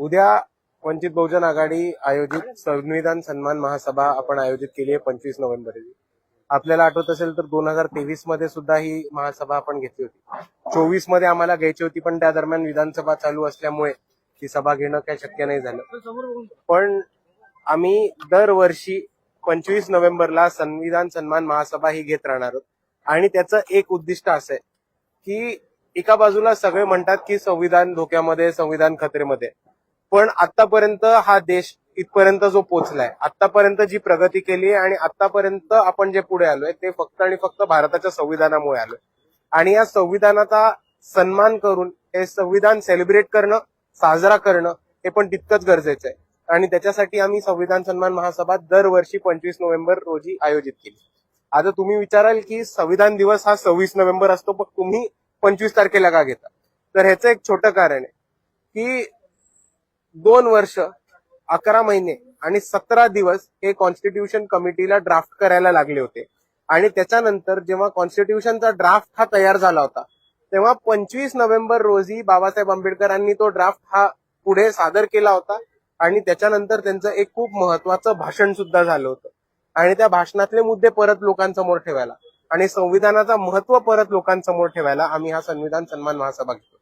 उद्या वंचित बहुजन आघाडी आयोजित संविधान सन्मान महासभा आपण आयोजित केली आहे पंचवीस नोव्हेंबर आपल्याला आठवत असेल तर दोन हजार तेवीसमध्ये सुद्धा ही महासभा आपण घेतली होती. चोवीसमध्ये आम्हाला घ्यायची होती पण त्या दरम्यान विधानसभा चालू असल्यामुळे ही सभा घेणं काही शक्य नाही झालं. पण आम्ही दरवर्षी पंचवीस नोव्हेंबरला संविधान सन्मान महासभा ही घेत राहणार आहोत. आणि त्याचं एक उद्दिष्ट असं आहे की एका बाजूला सगळे म्हणतात की संविधान धोक्यामध्ये संविधान खतरेमध्ये. पण आतापर्यंत हा देश इथपर्यंत जो पोहोचलाय आतापर्यंत जी प्रगती केली आहे आणि आतापर्यंत आपण जे पुढे आलोय ते फक्त आणि फक्त भारताच्या संविधानामुळे आलोय. आणि या संविधानाचा सन्मान करून हे संविधान सेलिब्रेट करणं साजरा करणं हे पण तितकंच गरजेचं आहे. आणि त्याच्यासाठी आम्ही संविधान सन्मान महासभा दरवर्षी पंचवीस नोव्हेंबर रोजी आयोजित केली. आता तुम्ही विचाराल की संविधान दिवस हा सव्वीस नोव्हेंबर असतो पण तुम्ही पंचवीस तारखेला का घेता? तर ह्याचं एक छोटं कारण आहे की दोन वर्ष अकरा महिने आणि सतरा दिवस हे कॉन्स्टिट्यूशन कमिटीला ड्राफ्ट करायला लागले होते. आणि त्याच्यानंतर जेव्हा कॉन्स्टिट्यूशनचा ड्राफ्ट हा तयार झाला होता तेव्हा पंचवीस नोव्हेंबर रोजी बाबासाहेब आंबेडकरांनी तो ड्राफ्ट हा पुढे सादर केला होता आणि त्याच्यानंतर त्यांचं एक खूप महत्वाचं भाषण सुद्धा झालं होतं. आणि त्या भाषणातले मुद्दे परत लोकांसमोर ठेवायला आणि संविधानाचा महत्त्व परत लोकांसमोर ठेवायला आम्ही हा संविधान सन्मान महासभा घेतो